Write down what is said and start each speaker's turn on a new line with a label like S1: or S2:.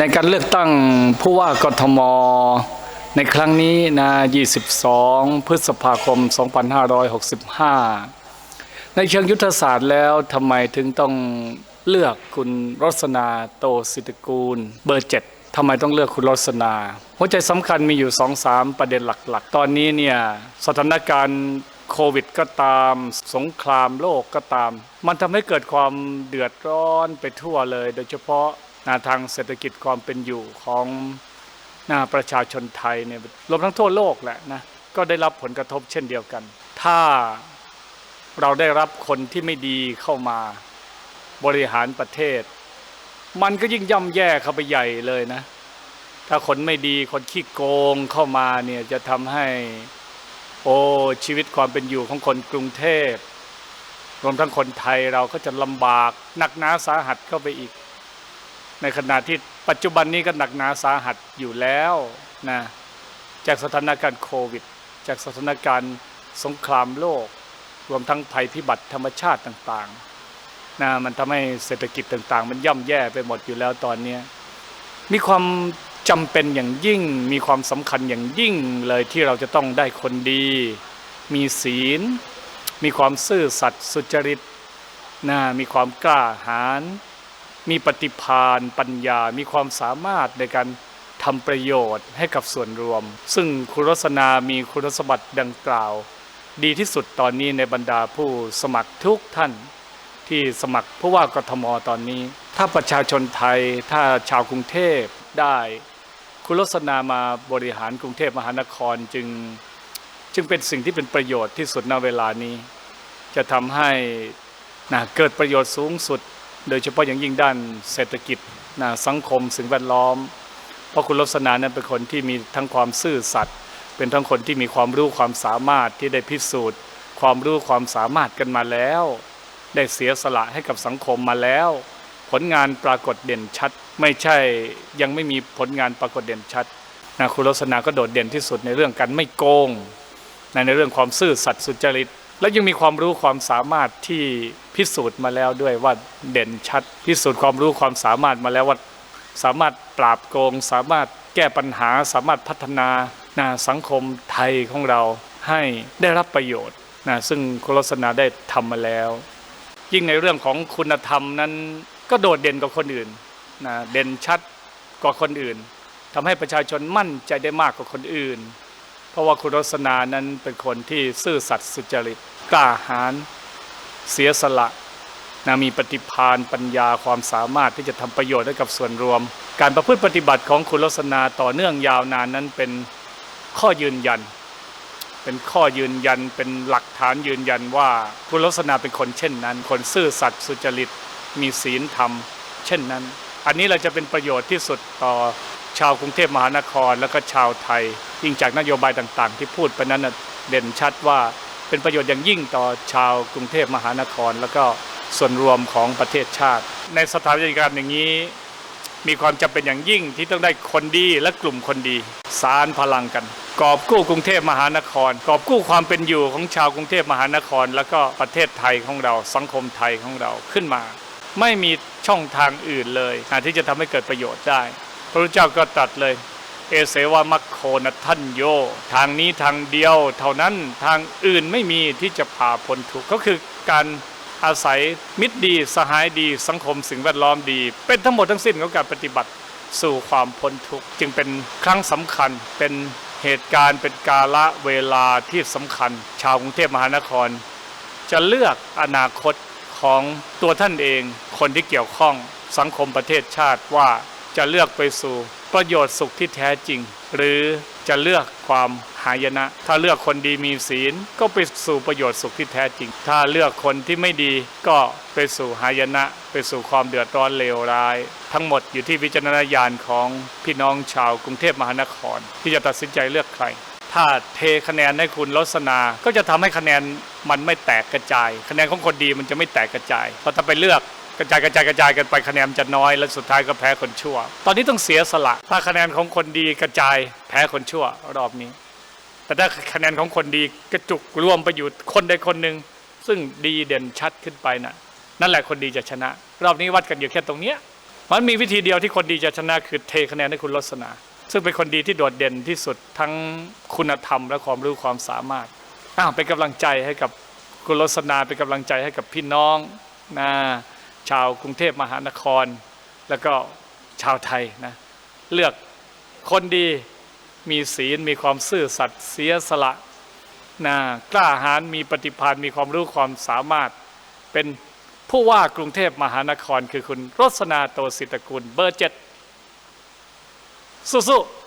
S1: ในการเลือกตั้งผู้ว่ากทม ในครั้งนี้นะ 22 พฤษภาคม 2565 ในเชิงยุทธศาสตร์แล้วทำไมถึงต้องเลือกคุณรสนาโตสิทธกูล เบอร์7ทำไมต้องเลือกคุณรสนาหัวใจสำคัญมีอยู่ 2-3 ประเด็นหลักๆ ตอนนี้เนี่ยสถานการณ์โควิดก็ตามสงครามโลกก็ตาม มันทำให้เกิดความเดือดร้อนไปทั่วเลย โดยเฉพาะ นาทางเศรษฐกิจความเป็นอยู่ของนาประชาชนไทยเนี่ยรวมทั้งทั่วโลกแหละนะก็ได้รับผลกระทบเช่นเดียวกัน ถ้าเราได้รับคนที่ไม่ดีเข้ามาบริหารประเทศ มันก็ยิ่งย่ำแย่เข้าไปใหญ่เลยนะ ถ้าคนไม่ดีคนขี้โกงเข้ามาเนี่ยจะทำให้โอ้ชีวิตความเป็นอยู่ของคนกรุงเทพรวมทั้งคนไทยเราก็จะลำบากหนักหนาสาหัสเข้าไปอีก ขณะที่ปัจจุบันนี้ก็หนักหนาสาหัสอยู่แล้วนะจากสถานการณ์โควิด จากสถานการณ์สงครามโลก รวมทั้งภัยพิบัติธรรมชาติต่างๆนะมันทำให้เศรษฐกิจต่างๆ มันย่ำแย่ไปหมดอยู่แล้วตอนนี้มีความจำเป็นอย่างยิ่งมีความสำคัญอย่างยิ่งเลยที่เราจะต้องได้คนดี มีศีล มีความซื่อสัตย์สุจริตนะมีความกล้าหาญ มีปฏิภาณปัญญา มีความสามารถในการทำประโยชน์ให้กับส่วนรวม ซึ่งคุณรสนามีคุณสมบัติดังกล่าว ดีที่สุดตอนนี้ในบรรดาผู้สมัครทุกท่าน ที่สมัครผู้ว่ากทมตอนนี้ ถ้าประชาชนไทยถ้าชาวกรุงเทพได้คุณรสนามาบริหารกรุงเทพมหานครจึงจึงเป็นสิ่งที่เป็นประโยชน์ที่สุดณเวลานี้ จะทำให้นะเกิดประโยชน์สูงสุด โดยเฉพาะอย่างยิ่งด้านเศรษฐกิจนะสังคมสิ่งแวดล้อม เพราะคุณลักษณะนั้นเป็นคนที่มีทั้งความซื่อสัตย์เป็นทั้งคนที่มีความรู้ความสามารถที่ได้พิสูจน์ ความรู้ความสามารถกันมาแล้ว ได้เสียสละให้กับสังคมมาแล้ว ผลงานปรากฏเด่นชัด ไม่ใช่ยังไม่มีผลงานปรากฏเด่นชัดนะคุณลักษณะก็โดดเด่นที่สุดในเรื่องการไม่โกงในในเรื่องความซื่อสัตย์สุจริต และยังมีความรู้ความสามารถที่พิสูจน์มาแล้วด้วยว่าเด่นชัด พิสูจน์ความรู้ความสามารถมาแล้วว่าสามารถปราบโกง สามารถแก้ปัญหา สามารถพัฒนานะสังคมไทยของเราให้ได้รับประโยชน์นะซึ่งคุณลักษณะได้ทำมาแล้ว ยิ่งในเรื่องของคุณธรรมนั้นก็โดดเด่นกว่าคนอื่นนะเด่นชัดกว่าคนอื่นทำให้ประชาชนมั่นใจได้มากกว่าคนอื่น เพราะว่าคุณรสนานั้นเป็นคนที่ซื่อสัตย์สุจริตกล้าหาญเสียสละนะมีปฏิภาณปัญญาความสามารถที่จะทำประโยชน์ให้กับส่วนรวม การประพฤติปฏิบัติของคุณรสนาต่อเนื่องยาวนานนั้นเป็นข้อยืนยัน เป็นข้อยืนยันเป็นหลักฐานยืนยันว่าคุณลักษณะเป็นคนเช่นนั้น คนซื่อสัตย์สุจริตมีศีลธรรม เช่นนั้น อันนี้เราจะเป็นประโยชน์ที่สุดต่อชาวกรุงเทพมหานครและก็ชาวไทย ยิ่งจากนโยบายต่างๆ ที่พูดไปนั้นเด่นชัดว่าเป็นประโยชน์อย่างยิ่งต่อชาวกรุงเทพมหานคร แล้วก็ส่วนรวมของประเทศชาติ ในสถานการอย่างนี้ มีความจำเป็นอย่างยิ่งที่ต้องได้คนดีและกลุ่มคนดี สารพลังกัน กอบกู้กรุงเทพมหานคร กอบกู้ความเป็นอยู่ของชาวกรุงเทพมหานคร แล้วก็ประเทศไทยของเราสังคมไทยของเราขึ้นมา ไม่มีช่องทางอื่นเลยที่จะทำให้เกิดประโยชน์ได้ พระพุทธเจ้าก็ตรัสเลย เอเสวามัคโคนะท่านโย ทางนี้ทางเดียว เท่านั้นทางอื่นไม่มีที่จะพาพ้นทุกข์ก็คือการอาศัยมิตรดี สหายดี สังคมสิ่งแวดล้อมดี เป็นทั้งหมดทั้งสิ้นของการปฏิบัติสู่ความพ้นทุกข์จึงเป็นครั้งสำคัญเป็นเหตุการณ์เป็นกาละเวลาที่สำคัญ ชาวกรุงเทพมหานคร จะเลือกอนาคตของตัวท่านเอง คนที่เกี่ยวข้องสังคมประเทศชาติว่าจะเลือกไปสู่ ประโยชน์สุขที่แท้จริง หรือจะเลือกความหายนะ ถ้าเลือกคนดีมีศีลก็ไปสู่ประโยชน์สุขที่แท้จริง ถ้าเลือกคนที่ไม่ดีก็ไปสู่หายนะ ไปสู่ความเดือดร้อนเลวร้าย ทั้งหมดอยู่ที่วิจารณญาณของพี่น้องชาวกรุงเทพมหานคร ที่จะตัดสินใจเลือกใคร ถ้าเทคะแนนให้คุณลสนาก็จะทำให้คะแนนมันไม่แตกกระจาย คะแนนของคนดีมันจะไม่แตกกระจายเพราะถ้าไปเลือก กระจายกระจายกระจายกันไปคะแนนจะน้อย และสุดท้ายก็แพ้คนชั่ว ตอนนี้ต้องเสียสละ ถ้าคะแนนของคนดีกระจายแพ้คนชั่วรอบนี้ แต่ถ้าคะแนนของคนดีกระจุกรวมไปอยู่คนใดคนหนึ่งซึ่งดีเด่นชัดขึ้นไปน่ะนั่นแหละคนดีจะชนะ รอบนี้วัดกันอยู่แค่ตรงเนี้ยมันมีวิธีเดียวที่คนดีจะชนะคือเทคะแนนให้คุณรสนา ซึ่งเป็นคนดีที่โดดเด่นที่สุดทั้งคุณธรรมและความรู้ความสามารถอ้าวเป็นกำลังใจให้กับคุณรสนาเป็นกำลังใจให้กับพี่น้องนะ ชาวกรุงเทพมหานคร แล้วก็ชาวไทยนะเลือกคนดีมีศีลมีความซื่อสัตย์เสียสละนะกล้าหาญมีปฏิภาณมีความรู้ความสามารถ เป็นผู้ว่ากรุงเทพมหานครคือคุณรสนาโตสิตกุลเบอร์เจ็ดสู้ๆ